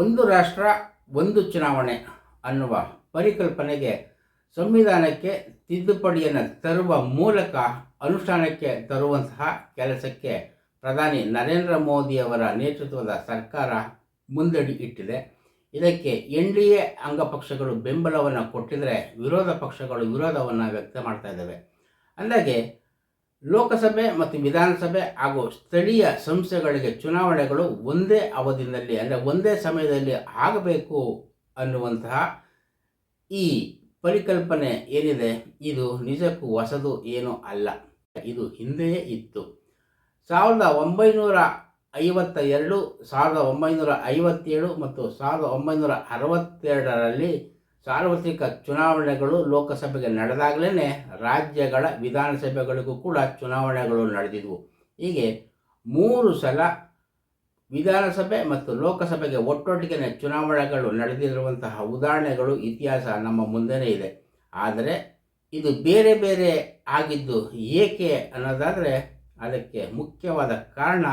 ಒಂದು ರಾಷ್ಟ್ರ, ಒಂದು ಚುನಾವಣೆ ಅನ್ನುವ ಪರಿಕಲ್ಪನೆಗೆ ಸಂವಿಧಾನಕ್ಕೆ ತಿದ್ದುಪಡಿಯನ್ನು ತರುವ ಮೂಲಕ ಅನುಷ್ಠಾನಕ್ಕೆ ತರುವಂತಹ ಕೆಲಸಕ್ಕೆ ಪ್ರಧಾನಿ ನರೇಂದ್ರ ಮೋದಿಯವರ ನೇತೃತ್ವದ ಸರ್ಕಾರ ಮುಂದಡಿ ಇಟ್ಟಿದೆ. ಇದಕ್ಕೆ ಎನ್ ಡಿ ಎ ಅಂಗಪಕ್ಷಗಳು ಬೆಂಬಲವನ್ನು ಕೊಟ್ಟಿದ್ದರೆ ವಿರೋಧ ಪಕ್ಷಗಳು ವಿರೋಧವನ್ನು ವ್ಯಕ್ತ ಮಾಡ್ತಾ ಇದ್ದಾವೆ. ಅಂದಾಗೆ ಲೋಕಸಭೆ ಮತ್ತು ವಿಧಾನಸಭೆ ಹಾಗೂ ಸ್ಥಳೀಯ ಸಂಸ್ಥೆಗಳಿಗೆ ಚುನಾವಣೆಗಳು ಒಂದೇ ಅವಧಿಯಲ್ಲಿ ಅಂದರೆ ಒಂದೇ ಸಮಯದಲ್ಲಿ ಆಗಬೇಕು ಅನ್ನುವಂತಹ ಈ ಪರಿಕಲ್ಪನೆ ಏನಿದೆ, ಇದು ನಿಜಕ್ಕೂ ಹೊಸದು ಏನೂ ಅಲ್ಲ. ಇದು ಹಿಂದೆಯೇ ಇತ್ತು. ಸಾವಿರದ ಒಂಬೈನೂರ ಐವತ್ತ ಎರಡು ಸಾವಿರದ ಒಂಬೈನೂರ ಐವತ್ತೇಳು ಮತ್ತು ಸಾವಿರದ ಒಂಬೈನೂರ ಅರವತ್ತೆರಡರಲ್ಲಿ ಸಾರ್ವತ್ರಿಕ ಚುನಾವಣೆಗಳು ಲೋಕಸಭೆಗೆ ನಡೆದಾಗಲೇ ರಾಜ್ಯಗಳ ವಿಧಾನಸಭೆಗಳಿಗೂ ಕೂಡ ಚುನಾವಣೆಗಳು ನಡೆದಿದ್ವು. ಹೀಗೆ ಮೂರು ಸಲ ವಿಧಾನಸಭೆ ಮತ್ತು ಲೋಕಸಭೆಗೆ ಒಟ್ಟೊಟ್ಟಿಗೆ ಚುನಾವಣೆಗಳು ನಡೆದಿರುವಂತಹ ಉದಾಹರಣೆಗಳು ಇತಿಹಾಸ ನಮ್ಮ ಮುಂದೆನೇ ಇದೆ. ಆದರೆ ಇದು ಬೇರೆ ಬೇರೆ ಆಗಿದ್ದು ಏಕೆ ಅನ್ನೋದಾದರೆ ಅದಕ್ಕೆ ಮುಖ್ಯವಾದ ಕಾರಣ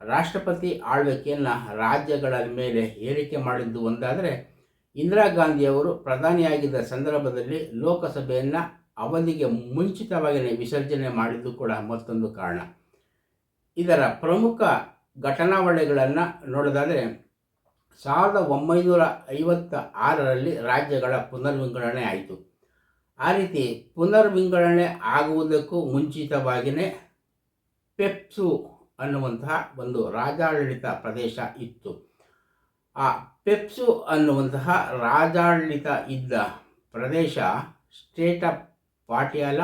ರಾಷ್ಟ್ರಪತಿ ಆಳ್ವಿಕೆಯನ್ನು ರಾಜ್ಯಗಳ ಮೇಲೆ ಹೇರಿಕೆ ಮಾಡಿದ್ದು ಒಂದಾದರೆ ಇಂದಿರಾ ಗಾಂಧಿಯವರು ಪ್ರಧಾನಿಯಾಗಿದ್ದ ಸಂದರ್ಭದಲ್ಲಿ ಲೋಕಸಭೆಯನ್ನು ಅವಧಿಗೆ ಮುಂಚಿತವಾಗಿ ವಿಸರ್ಜನೆ ಮಾಡಿದ್ದು ಕೂಡ ಮತ್ತೊಂದು ಕಾರಣ. ಇದರ ಪ್ರಮುಖ ಘಟನಾವಳಿಗಳನ್ನು ನೋಡೋದಾದರೆ, ಸಾವಿರದ ಒಂಬೈನೂರ ಐವತ್ತ ಆರರಲ್ಲಿ ರಾಜ್ಯಗಳ ಪುನರ್ವಿಂಗಡಣೆ ಆಯಿತು. ಆ ರೀತಿ ಪುನರ್ವಿಂಗಡಣೆ ಆಗುವುದಕ್ಕೂ ಮುಂಚಿತವಾಗಿಯೇ ಪೆಪ್ಸು ಅನ್ನುವಂತಹ ಒಂದು ರಾಜಾಡಳಿತ ಪ್ರದೇಶ ಇತ್ತು. ಆ ಪೆಪ್ಸು ಅನ್ನುವಂತಹ ರಾಜಾಡಳಿತ ಇದ್ದ ಪ್ರದೇಶ state of Patiala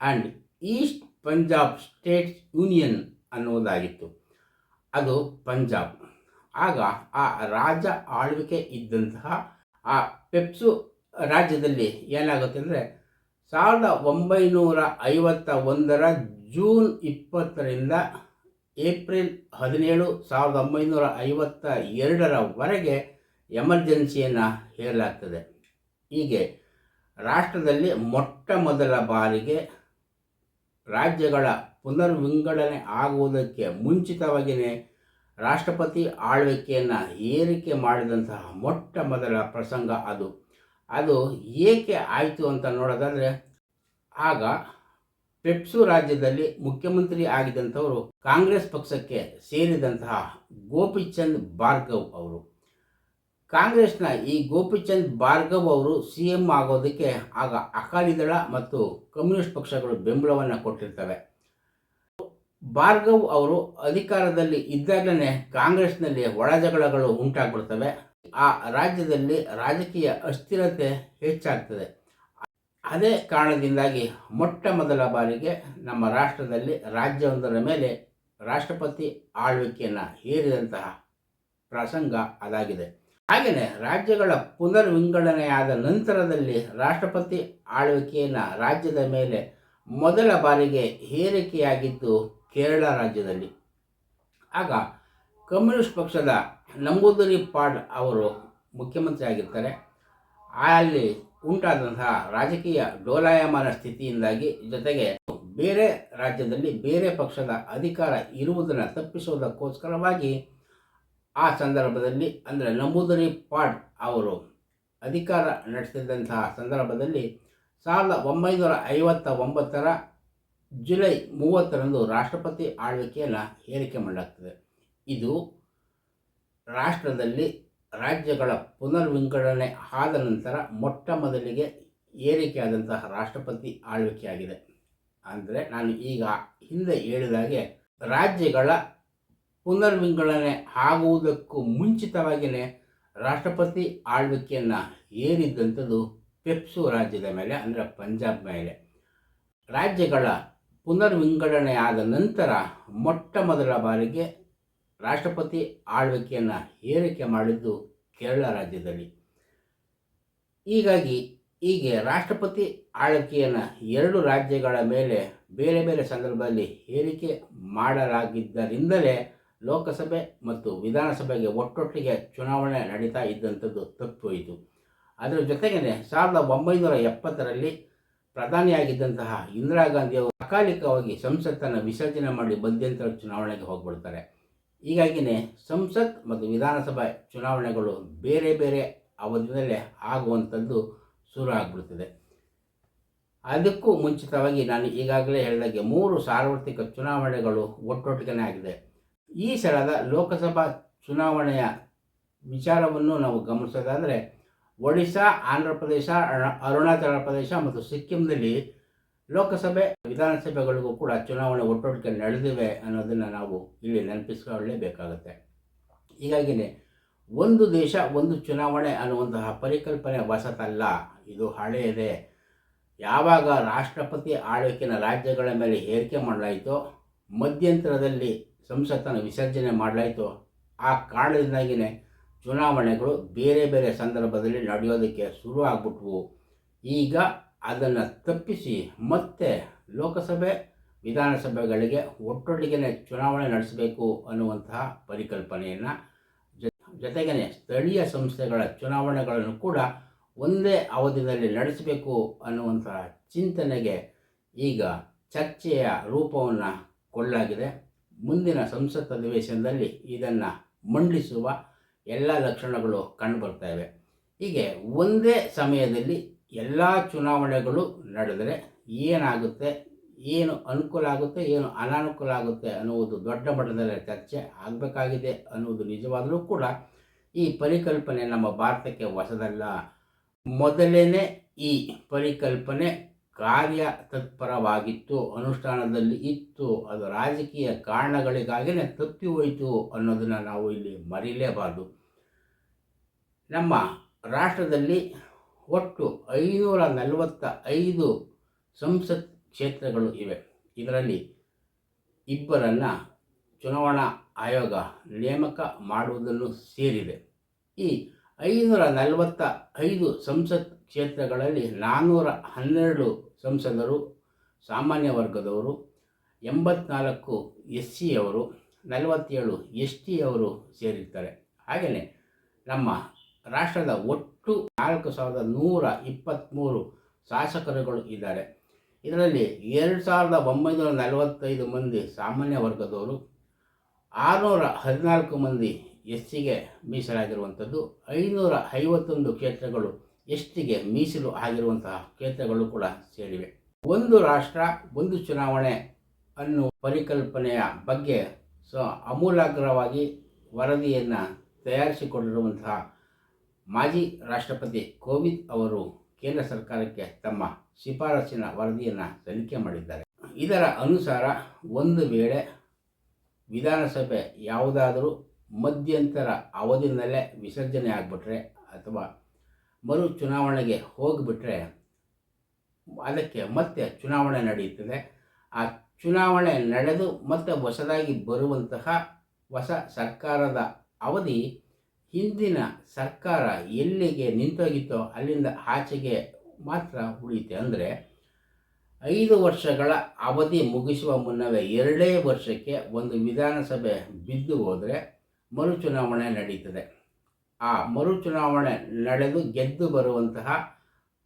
and east Punjab state union ಅನ್ನುವುದಾಗಿತ್ತು. ಅದು ಪಂಜಾಬ್. ಆಗ ಆ ರಾಜ ಆಳ್ವಿಕೆ ಇದ್ದಂತಹ ಆ ಪೆಪ್ಸು ರಾಜ್ಯದಲ್ಲಿ ಏನಾಗುತ್ತೆ ಅಂದರೆ ಸಾವಿರದ ಒಂಬೈನೂರ ಐವತ್ತ ಒಂದರ ಜೂನ್ ಇಪ್ಪತ್ತರಿಂದ ಏಪ್ರಿಲ್ ಹದಿನೇಳು ಸಾವಿರದ ಒಂಬೈನೂರ ಐವತ್ತ ಎರಡರವರೆಗೆ ಎಮರ್ಜೆನ್ಸಿಯನ್ನು ಹೇರಲಾಗ್ತದೆ. ಹೀಗೆ ರಾಷ್ಟ್ರದಲ್ಲಿ ಮೊಟ್ಟ ಮೊದಲ ಬಾರಿಗೆ ರಾಜ್ಯಗಳ ಪುನರ್ವಿಂಗಡಣೆ ಆಗುವುದಕ್ಕೆ ಮುಂಚಿತವಾಗಿಯೇ ರಾಷ್ಟ್ರಪತಿ ಆಳ್ವಿಕೆಯನ್ನು ಏರಿಕೆ ಮಾಡಿದಂತಹ ಮೊಟ್ಟ ಮೊದಲ ಪ್ರಸಂಗ ಅದು. ಅದು ಏಕೆ ಆಯಿತು ಅಂತ ನೋಡೋದಾದರೆ, ಆಗ ಪೆಪ್ಸು ರಾಜ್ಯದಲ್ಲಿ ಮುಖ್ಯಮಂತ್ರಿ ಆಗಿದ್ದಂಥವರು ಕಾಂಗ್ರೆಸ್ ಪಕ್ಷಕ್ಕೆ ಸೇರಿದಂತಹ ಗೋಪಿಚಂದ್ ಭಾರ್ಗವ್ ಅವರು. ಕಾಂಗ್ರೆಸ್ನ ಈ ಗೋಪಿಚಂದ್ ಭಾರ್ಗವ್ ಅವರು ಸಿ ಎಂ ಆಗೋದಕ್ಕೆ ಆಗ ಅಕಾಲಿದಳ ಮತ್ತು ಕಮ್ಯುನಿಸ್ಟ್ ಪಕ್ಷಗಳು ಬೆಂಬಲವನ್ನು ಕೊಟ್ಟಿರ್ತವೆ. ಭಾರ್ಗವ್ ಅವರು ಅಧಿಕಾರದಲ್ಲಿ ಇದ್ದಾಗಲೇ ಕಾಂಗ್ರೆಸ್ನಲ್ಲಿ ಒಳಜಗಳಗಳು ಉಂಟಾಗ್ಬಿಡ್ತವೆ. ಆ ರಾಜ್ಯದಲ್ಲಿ ರಾಜಕೀಯ ಅಸ್ಥಿರತೆ ಹೆಚ್ಚಾಗ್ತದೆ. ಅದೇ ಕಾರಣದಿಂದಾಗಿ ಮೊಟ್ಟ ಮೊದಲ ಬಾರಿಗೆ ನಮ್ಮ ರಾಷ್ಟ್ರದಲ್ಲಿ ರಾಜ್ಯವೊಂದರ ಮೇಲೆ ರಾಷ್ಟ್ರಪತಿ ಆಳ್ವಿಕೆಯನ್ನು ಹೇರಿದಂತಹ ಪ್ರಸಂಗ ಅದಾಗಿದೆ. ಹಾಗೆಯೇ ರಾಜ್ಯಗಳ ಪುನರ್ವಿಂಗಡಣೆಯಾದ ನಂತರದಲ್ಲಿ ರಾಷ್ಟ್ರಪತಿ ಆಳ್ವಿಕೆಯನ್ನು ರಾಜ್ಯದ ಮೇಲೆ ಮೊದಲ ಬಾರಿಗೆ ಹೇರಿಕೆಯಾಗಿದ್ದು ಕೇರಳ ರಾಜ್ಯದಲ್ಲಿ. ಆಗ ಕಮ್ಯುನಿಸ್ಟ್ ಪಕ್ಷದ ನಂಬೂದರಿ ಪಾಡ್ ಅವರು ಮುಖ್ಯಮಂತ್ರಿ ಆಗಿರ್ತಾರೆ ಅಲ್ಲಿ ಉಂಟಾದಂತಹ ರಾಜಕೀಯ ಡೋಲಾಯಮಾನ ಸ್ಥಿತಿಯಿಂದಾಗಿ ಜೊತೆಗೆ ಬೇರೆ ರಾಜ್ಯದಲ್ಲಿ ಬೇರೆ ಪಕ್ಷದ ಅಧಿಕಾರ ಇರುವುದನ್ನು ತಪ್ಪಿಸುವುದಕ್ಕೋಸ್ಕರವಾಗಿ ಆ ಸಂದರ್ಭದಲ್ಲಿ ಅಂದರೆ ನಂಬೂದರಿ ಪಾಡ್ ಅವರು ಅಧಿಕಾರ ನಡೆಸಿದಂತಹ ಸಂದರ್ಭದಲ್ಲಿ ಸಾವಿರದ ಒಂಬೈನೂರ ಐವತ್ತ ಒಂಬತ್ತರ ಜುಲೈ ಮೂವತ್ತರಂದು ರಾಷ್ಟ್ರಪತಿ ಆಳ್ವಿಕೆಯನ್ನು ಹೇರಿಕೆ ಮಾಡಲಾಗ್ತದೆ. ಇದು ರಾಷ್ಟ್ರದಲ್ಲಿ ರಾಜ್ಯಗಳ ಪುನರ್ವಿಂಗಡಣೆ ಆದ ನಂತರ ಮೊಟ್ಟ ಮೊದಲಿಗೆ ಏರಿಕೆಯಾದಂತಹ ರಾಷ್ಟ್ರಪತಿ ಆಳ್ವಿಕೆಯಾಗಿದೆ. ಅಂದರೆ ನಾನು ಈಗ ಹಿಂದೆ ಹೇಳಿದಾಗೆ ರಾಜ್ಯಗಳ ಪುನರ್ವಿಂಗಡಣೆ ಆಗುವುದಕ್ಕೂ ಮುಂಚಿತವಾಗಿಯೇ ರಾಷ್ಟ್ರಪತಿ ಆಳ್ವಿಕೆಯನ್ನು ಏರಿದ್ದಂಥದ್ದು ಪೆಪ್ಸು ರಾಜ್ಯದ ಮೇಲೆ, ಅಂದರೆ ಪಂಜಾಬ್ ಮೇಲೆ. ರಾಜ್ಯಗಳ ಪುನರ್ವಿಂಗಡಣೆ ಆದ ನಂತರ ಮೊಟ್ಟ ಮೊದಲ ಬಾರಿಗೆ ರಾಷ್ಟ್ರಪತಿ ಆಳ್ವಿಕೆಯನ್ನು ಏರಿಕೆ ಮಾಡಿದ್ದು ಕೇರಳ ರಾಜ್ಯದಲ್ಲಿ. ಹೀಗಾಗಿ ಹೀಗೆ ರಾಷ್ಟ್ರಪತಿ ಆಳ್ವಿಕೆಯನ್ನು ಎರಡು ರಾಜ್ಯಗಳ ಮೇಲೆ ಬೇರೆ ಬೇರೆ ಸಂದರ್ಭದಲ್ಲಿ ಏರಿಕೆ ಮಾಡಲಾಗಿದ್ದರಿಂದಲೇ ಲೋಕಸಭೆ ಮತ್ತು ವಿಧಾನಸಭೆಗೆ ಒಟ್ಟೊಟ್ಟಿಗೆ ಚುನಾವಣೆ ನಡೀತಾ ಇದ್ದಂಥದ್ದು ತಪ್ಪೋಯಿತು ಅದರ ಜೊತೆಗೇ ಸಾವಿರದ ಒಂಬೈನೂರ ಎಪ್ಪತ್ತರಲ್ಲಿ ಪ್ರಧಾನಿಯಾಗಿದ್ದಂತಹ ಇಂದಿರಾ ಗಾಂಧಿಯವರು ಅಕಾಲಿಕವಾಗಿ ಸಂಸತ್ತನ್ನು ವಿಸರ್ಜನೆ ಮಾಡಿ ಮಧ್ಯಂತರ ಚುನಾವಣೆಗೆ ಹೋಗ್ಬಿಡ್ತಾರೆ. ಹೀಗಾಗಿಯೇ ಸಂಸತ್ ಮತ್ತು ವಿಧಾನಸಭಾ ಚುನಾವಣೆಗಳು ಬೇರೆ ಬೇರೆ ಅವಧಿಯಲ್ಲೇ ಆಗುವಂಥದ್ದು ಶುರು ಆಗ್ಬಿಡ್ತದೆ ಅದಕ್ಕೂ ಮುಂಚಿತವಾಗಿ ನಾನು ಈಗಾಗಲೇ ಹೇಳಿದಾಗೆ ಮೂರು ಸಾರ್ವತ್ರಿಕ ಚುನಾವಣೆಗಳು ಒಟ್ಟೊಟ್ಟಿಗೆ ಆಗಿದೆ. ಈ ಸಲದ ಲೋಕಸಭಾ ಚುನಾವಣೆಯ ವಿಚಾರವನ್ನು ನಾವು ಗಮನಿಸೋದಾದರೆ, ಒಡಿಶಾ ಆಂಧ್ರ ಪ್ರದೇಶ ಅರುಣ- ಅರುಣಾಚಲ ಪ್ರದೇಶ ಮತ್ತು ಸಿಕ್ಕಿಂನಲ್ಲಿ ಲೋಕಸಭೆ, ವಿಧಾನಸಭೆಗಳಿಗೂ ಕೂಡ ಚುನಾವಣೆ ಒಟ್ಟೊಟ್ಟಿಗೆ ನಡೆದಿವೆ ಅನ್ನೋದನ್ನು ನಾವು ಇಲ್ಲಿ ನೆನಪಿಸಿಕೊಳ್ಳಲೇಬೇಕಾಗುತ್ತೆ. ಹೀಗಾಗಿಯೇ ಒಂದು ದೇಶ, ಒಂದು ಚುನಾವಣೆ ಅನ್ನುವಂತಹ ಪರಿಕಲ್ಪನೆ ಹೊಸತಲ್ಲ ಇದು ಹಳೆಯದೇ. ಯಾವಾಗ ರಾಷ್ಟ್ರಪತಿ ಆಳ್ವಿಕೆನ ರಾಜ್ಯಗಳ ಮೇಲೆ ಹೇರಿಕೆ ಮಾಡಲಾಯಿತೋ, ಮಧ್ಯಂತರದಲ್ಲಿ ಸಂಸತ್ತನ್ನು ವಿಸರ್ಜನೆ ಮಾಡಲಾಯಿತು, ಆ ಕಾರಣದಿಂದಾಗಿಯೇ ಚುನಾವಣೆಗಳು ಬೇರೆ ಬೇರೆ ಸಂದರ್ಭದಲ್ಲಿ ನಡೆಯೋದಕ್ಕೆ ಶುರು ಆಗ್ಬಿಟ್ವು ಈಗ ಅದನ್ನು ತಪ್ಪಿಸಿ ಮತ್ತೆ ಲೋಕಸಭೆ, ವಿಧಾನಸಭೆಗಳಿಗೆ ಒಟ್ಟೊಟ್ಟಿಗೆ ಚುನಾವಣೆ ನಡೆಸಬೇಕು ಅನ್ನುವಂತಹ ಪರಿಕಲ್ಪನೆಯನ್ನು ಜೊತೆಗೆ ಸ್ಥಳೀಯ ಸಂಸ್ಥೆಗಳ ಚುನಾವಣೆಗಳನ್ನು ಕೂಡ ಒಂದೇ ಅವಧಿಯಲ್ಲಿ ನಡೆಸಬೇಕು ಅನ್ನುವಂತಹ ಚಿಂತನೆಗೆ ಈಗ ಚರ್ಚೆಯ ರೂಪವನ್ನು ಕೊಳ್ಳಲಾಗಿದೆ ಮುಂದಿನ ಸಂಸತ್ ಅಧಿವೇಶನದಲ್ಲಿ ಇದನ್ನು ಮಂಡಿಸುವ ಎಲ್ಲ ಲಕ್ಷಣಗಳು ಕಂಡುಬರ್ತಾ ಇವೆ. ಹೀಗೆ ಒಂದೇ ಸಮಯದಲ್ಲಿ ಎಲ್ಲ ಚುನಾವಣೆಗಳು ನಡೆದರೆ ಏನಾಗುತ್ತೆ, ಏನು ಅನುಕೂಲ ಆಗುತ್ತೆ, ಏನು ಅನಾನುಕೂಲ ಆಗುತ್ತೆ ಅನ್ನುವುದು ದೊಡ್ಡ ಮಟ್ಟದಲ್ಲಿ ಚರ್ಚೆ ಆಗಬೇಕಾಗಿದೆ ಅನ್ನುವುದು ನಿಜವಾದರೂ ಕೂಡ ಈ ಪರಿಕಲ್ಪನೆ ನಮ್ಮ ಭಾರತಕ್ಕೆ ಹೊಸದಲ್ಲ. ಮೊದಲೇ ಈ ಪರಿಕಲ್ಪನೆ ಕಾರ್ಯ ತತ್ಪರವಾಗಿತ್ತು ಅನುಷ್ಠಾನದಲ್ಲಿ ಇತ್ತು. ಅದು ರಾಜಕೀಯ ಕಾರಣಗಳಿಗಾಗಿಯೇ ತಪ್ಪಿ ಹೋಯಿತು ಅನ್ನೋದನ್ನು ನಾವು ಇಲ್ಲಿ ಮರೀಲೇಬಾರದು. ನಮ್ಮ ರಾಷ್ಟ್ರದಲ್ಲಿ ಒಟ್ಟು ಐನೂರ ನಲವತ್ತ ಐದು ಸಂಸತ್ ಕ್ಷೇತ್ರಗಳು ಇವೆ. ಇದರಲ್ಲಿ ಇಬ್ಬರನ್ನು ಚುನಾವಣಾ ಆಯೋಗ ನೇಮಕ ಮಾಡುವುದನ್ನು ಸೇರಿದೆ. ಈ ಐನೂರ ನಲವತ್ತ ಐದು ಸಂಸತ್ ಕ್ಷೇತ್ರಗಳಲ್ಲಿ ನಾನ್ನೂರ ಹನ್ನೆರಡು ಸಂಸದರು, ಸಾಮಾನ್ಯ ವರ್ಗದವರು, ಎಂಬತ್ನಾಲ್ಕು ಎಸ್ ಸಿಯವರು ನಲವತ್ತೇಳು ಎಸ್ ಟಿಯವರು ಸೇರಿರ್ತಾರೆ. ಹಾಗೆಯೇ ನಮ್ಮ ರಾಷ್ಟ್ರದ ಒಟ್ಟು ನಾಲ್ಕು ಸಾವಿರದ ನೂರ ಇಪ್ಪತ್ತ್ಮೂರು ಶಾಸಕರುಗಳು ಇದ್ದಾರೆ. ಇದರಲ್ಲಿ ಎರಡು ಸಾವಿರದ ಒಂಬೈನೂರ ನಲವತ್ತೈದು ಮಂದಿ ಸಾಮಾನ್ಯ ವರ್ಗದವರು, ಆರುನೂರ ಹದಿನಾಲ್ಕು ಮಂದಿ ಎಸ್ ಸಿಗೆ ಮೀಸಲಾಗಿರುವಂಥದ್ದು, ಐನೂರ ಐವತ್ತೊಂದು ಕ್ಷೇತ್ರಗಳು ಎಸ್ ಟಿಗೆ ಮೀಸಲು ಆಗಿರುವಂತಹ ಕ್ಷೇತ್ರಗಳು ಕೂಡ ಸೇರಿವೆ. ಒಂದು ರಾಷ್ಟ್ರ, ಒಂದು ಚುನಾವಣೆ ಅನ್ನುವ ಪರಿಕಲ್ಪನೆಯ ಬಗ್ಗೆ ಸೊ ಅಮೂಲಾಗ್ರವಾಗಿ ವರದಿಯನ್ನು ತಯಾರಿಸಿಕೊಂಡಿರುವಂತಹ ಮಾಜಿ ರಾಷ್ಟ್ರಪತಿ ಕೋವಿಂದ್ ಅವರು ಕೇಂದ್ರ ಸರ್ಕಾರಕ್ಕೆ ತಮ್ಮ ಶಿಫಾರಸಿನ ವರದಿಯನ್ನು ಸಲ್ಲಿಕೆ ಮಾಡಿದ್ದಾರೆ. ಇದರ ಅನುಸಾರ ಒಂದು ವೇಳೆ ವಿಧಾನಸಭೆ ಯಾವುದಾದರೂ ಮಧ್ಯಂತರ ಅವಧಿನಲ್ಲೇ ವಿಸರ್ಜನೆ ಆಗಿಬಿಟ್ರೆ ಅಥವಾ ಮರು ಚುನಾವಣೆಗೆ ಹೋಗಿಬಿಟ್ರೆ ಅದಕ್ಕೆ ಮತ್ತೆ ಚುನಾವಣೆ ನಡೆಯುತ್ತದೆ. ಆ ಚುನಾವಣೆ ನಡೆದು ಮತ್ತೆ ಹೊಸದಾಗಿ ಬರುವಂತಹ ಹೊಸ ಸರ್ಕಾರದ ಅವಧಿ ಹಿಂದಿನ ಸರ್ಕಾರ ಎಲ್ಲಿಗೆ ನಿಂತೋಗಿತ್ತೋ ಅಲ್ಲಿಂದ ಆಚೆಗೆ ಮಾತ್ರ ಉಳಿಯುತ್ತೆ. ಅಂದರೆ ಐದು ವರ್ಷಗಳ ಅವಧಿ ಮುಗಿಸುವ ಮುನ್ನವೇ ಎರಡೇ ವರ್ಷಕ್ಕೆ ಒಂದು ವಿಧಾನಸಭೆ ಬಿದ್ದು ಹೋದರೆ ಮರು ಚುನಾವಣೆ ನಡೀತದೆ. ಆ ಮರುಚುನಾವಣೆ ನಡೆದು ಗೆದ್ದು ಬರುವಂತಹ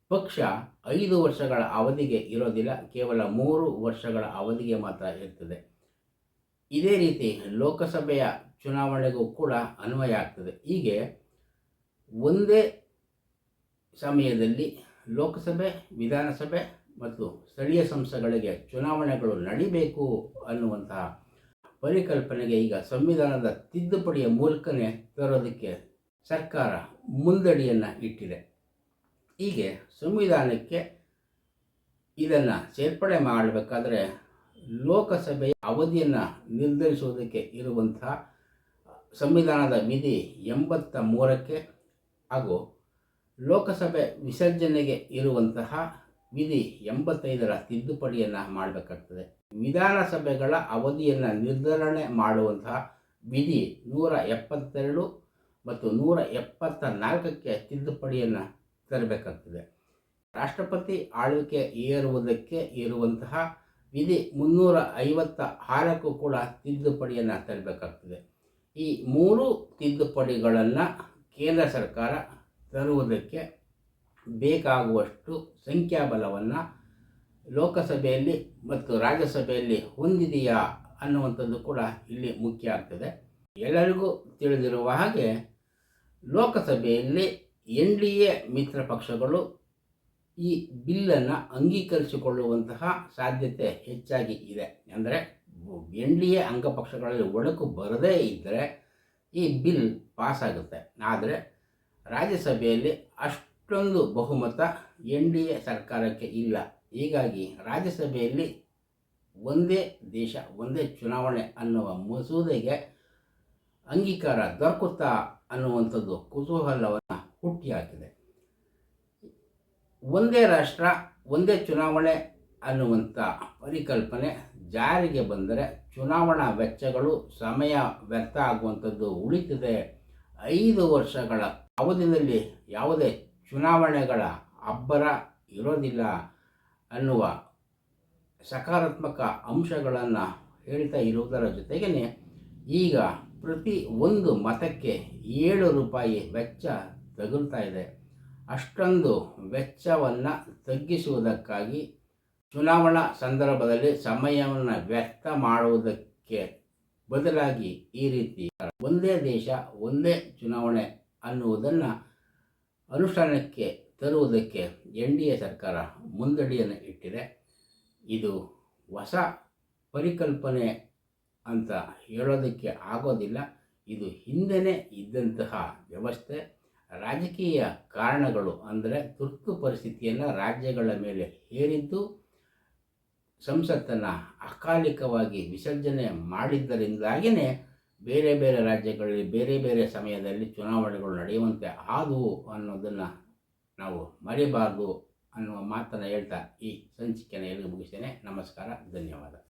ಪಕ್ಷ ಐದು ವರ್ಷಗಳ ಅವಧಿಗೆ ಇರೋದಿಲ್ಲ. ಕೇವಲ ಮೂರು ವರ್ಷಗಳ ಅವಧಿಗೆ ಮಾತ್ರ ಇರ್ತದೆ. ಇದೇ ರೀತಿ ಲೋಕಸಭೆಯ ಚುನಾವಣೆಗೂ ಕೂಡ ಅನ್ವಯ ಆಗ್ತದೆ. ಹೀಗೆ ಒಂದೇ ಸಮಯದಲ್ಲಿ ಲೋಕಸಭೆ, ವಿಧಾನಸಭೆ ಮತ್ತು ಸ್ಥಳೀಯ ಸಂಸ್ಥೆಗಳಿಗೆ ಚುನಾವಣೆಗಳು ನಡಿಬೇಕು ಅನ್ನುವಂತಹ ಪರಿಕಲ್ಪನೆಗೆ ಈಗ ಸಂವಿಧಾನದ ತಿದ್ದುಪಡಿಯ ಮೂಲಕನೇ ತರೋದಕ್ಕೆ ಸರ್ಕಾರ ಮುಂದಡಿಯನ್ನು ಇಟ್ಟಿದೆ. ಹೀಗೆ ಸಂವಿಧಾನಕ್ಕೆ ಇದನ್ನು ಸೇರ್ಪಡೆ ಮಾಡಬೇಕಾದ್ರೆ ಲೋಕಸಭೆಯ ಅವಧಿಯನ್ನು ನಿರ್ಧರಿಸುವುದಕ್ಕೆ ಇರುವಂತಹ ಸಂವಿಧಾನದ ವಿಧಿ ಎಂಬತ್ತ ಮೂರಕ್ಕೆ ಹಾಗೂ ಲೋಕಸಭೆ ವಿಸರ್ಜನೆಗೆ ಇರುವಂತಹ ವಿಧಿ ಎಂಬತ್ತೈದರ ತಿದ್ದುಪಡಿಯನ್ನು ಮಾಡಬೇಕಾಗ್ತದೆ. ವಿಧಾನಸಭೆಗಳ ಅವಧಿಯನ್ನು ನಿರ್ಧರಣೆ ಮಾಡುವಂತಹ ವಿಧಿ ನೂರ ಎಪ್ಪತ್ತೆರಡು ಮತ್ತು ನೂರ ಎಪ್ಪತ್ತ ನಾಲ್ಕಕ್ಕೆ ತಿದ್ದುಪಡಿಯನ್ನು ತರಬೇಕಾಗ್ತದೆ. ರಾಷ್ಟ್ರಪತಿ ಆಳ್ವಿಕೆ ಏರುವುದಕ್ಕೆ ಇರುವಂತಹ ವಿಧಿ ಮುನ್ನೂರ ಐವತ್ತ ಆರಕ್ಕೂ ಕೂಡ ತಿದ್ದುಪಡಿಯನ್ನು ತರಬೇಕಾಗ್ತದೆ. ಈ ಮೂರು ತಿದ್ದುಪಡಿಗಳನ್ನು ಕೇಂದ್ರ ಸರ್ಕಾರ ತರುವುದಕ್ಕೆ ಬೇಕಾಗುವಷ್ಟು ಸಂಖ್ಯಾಬಲವನ್ನು ಲೋಕಸಭೆಯಲ್ಲಿ ಮತ್ತು ರಾಜ್ಯಸಭೆಯಲ್ಲಿ ಹೊಂದಿದೆಯಾ ಅನ್ನುವಂಥದ್ದು ಕೂಡ ಇಲ್ಲಿ ಮುಖ್ಯ ಆಗ್ತದೆ. ಎಲ್ಲರಿಗೂ ತಿಳಿದಿರುವ ಹಾಗೆ ಲೋಕಸಭೆಯಲ್ಲಿ ಎನ್ ಡಿ ಎ ಮಿತ್ರ ಪಕ್ಷಗಳು ಈ ಬಿಲ್ಲನ್ನು ಅಂಗೀಕರಿಸಿಕೊಳ್ಳುವಂತಹ ಸಾಧ್ಯತೆ ಹೆಚ್ಚಾಗಿ ಇದೆ. ಅಂದರೆ ಎನ್ ಡಿ ಎ ಅಂಗಪಕ್ಷಗಳಲ್ಲಿ ಒಡಕು ಬರದೇ ಇದ್ದರೆ ಈ ಬಿಲ್ ಪಾಸಾಗುತ್ತೆ. ಆದರೆ ರಾಜ್ಯಸಭೆಯಲ್ಲಿ ಅಷ್ಟೊಂದು ಬಹುಮತ ಎನ್ ಡಿ ಎ ಸರ್ಕಾರಕ್ಕೆ ಇಲ್ಲ. ಹೀಗಾಗಿ ರಾಜ್ಯಸಭೆಯಲ್ಲಿ ಒಂದೇ ದೇಶ, ಒಂದೇ ಚುನಾವಣೆ ಅನ್ನುವ ಮಸೂದೆಗೆ ಅಂಗೀಕಾರ ದೊರಕುತ್ತಾ ಅನ್ನುವಂಥದ್ದು ಕುತೂಹಲವನ್ನು ಹುಟ್ಟಿಹಾಕಿದೆ. ಒಂದೇ ರಾಷ್ಟ್ರ, ಒಂದೇ ಚುನಾವಣೆ ಅನ್ನುವಂಥ ಪರಿಕಲ್ಪನೆ ಜಾರಿಗೆ ಬಂದರೆ ಚುನಾವಣಾ ವೆಚ್ಚಗಳು ಸಮಯ ವ್ಯರ್ಥ ಆಗುವಂಥದ್ದು ಉಳಿತಿದೆ. ಐದು ವರ್ಷಗಳ ಅವಧಿಯಲ್ಲಿ ಯಾವುದೇ ಚುನಾವಣೆಗಳ ಅಬ್ಬರ ಇರೋದಿಲ್ಲ ಅನ್ನುವ ಸಕಾರಾತ್ಮಕ ಅಂಶಗಳನ್ನು ಹೇಳ್ತಾ ಇರುವುದರ ಜೊತೆಗೇ ಈಗ ಪ್ರತಿ ಒಂದು ಮತಕ್ಕೆ ಏಳು ರೂಪಾಯಿ ವೆಚ್ಚ ತಗುಲ್ತಾ ಇದೆ. ಅಷ್ಟೊಂದು ವೆಚ್ಚವನ್ನು ತಗ್ಗಿಸುವುದಕ್ಕಾಗಿ ಚುನಾವಣಾ ಸಂದರ್ಭದಲ್ಲಿ ಸಮಯವನ್ನು ವ್ಯರ್ಥ ಮಾಡುವುದಕ್ಕೆ ಬದಲಾಗಿ ಈ ರೀತಿ ಒಂದೇ ದೇಶ, ಒಂದೇ ಚುನಾವಣೆ ಅನ್ನುವುದನ್ನು ಅನುಷ್ಠಾನಕ್ಕೆ ತರುವುದಕ್ಕೆ ಎನ್ ಡಿ ಎ ಸರ್ಕಾರ ಮುಂದಡಿಯನ್ನು ಇಟ್ಟಿದೆ. ಇದು ಹೊಸ ಪರಿಕಲ್ಪನೆ ಅಂತ ಹೇಳೋದಕ್ಕೆ ಆಗೋದಿಲ್ಲ. ಇದು ಹಿಂದೆನೇ ಇದ್ದಂತಹ ವ್ಯವಸ್ಥೆ. ರಾಜಕೀಯ ಕಾರಣಗಳು ಅಂದರೆ ತುರ್ತು ಪರಿಸ್ಥಿತಿಯನ್ನು ರಾಜ್ಯಗಳ ಮೇಲೆ ಹೇರಿದ್ದು ಸಂಸತ್ತನ್ನು ಅಕಾಲಿಕವಾಗಿ ವಿಸರ್ಜನೆ ಮಾಡಿದ್ದರಿಂದಾಗಿಯೇ ಬೇರೆ ಬೇರೆ ರಾಜ್ಯಗಳಲ್ಲಿ ಬೇರೆ ಬೇರೆ ಸಮಯದಲ್ಲಿ ಚುನಾವಣೆಗಳು ನಡೆಯುವಂತೆ ಆದವು ಅನ್ನೋದನ್ನು ನಾವು ಮರಿಬಾರ್ದು ಅನ್ನುವ ಮಾತನ್ನು ಹೇಳ್ತಾ ಈ ಸಂಚಿಕೆಯನ್ನು ಎಲ್ಲಿಗೆ ಮುಗಿಸ್ತೇನೆ. ನಮಸ್ಕಾರ, ಧನ್ಯವಾದ.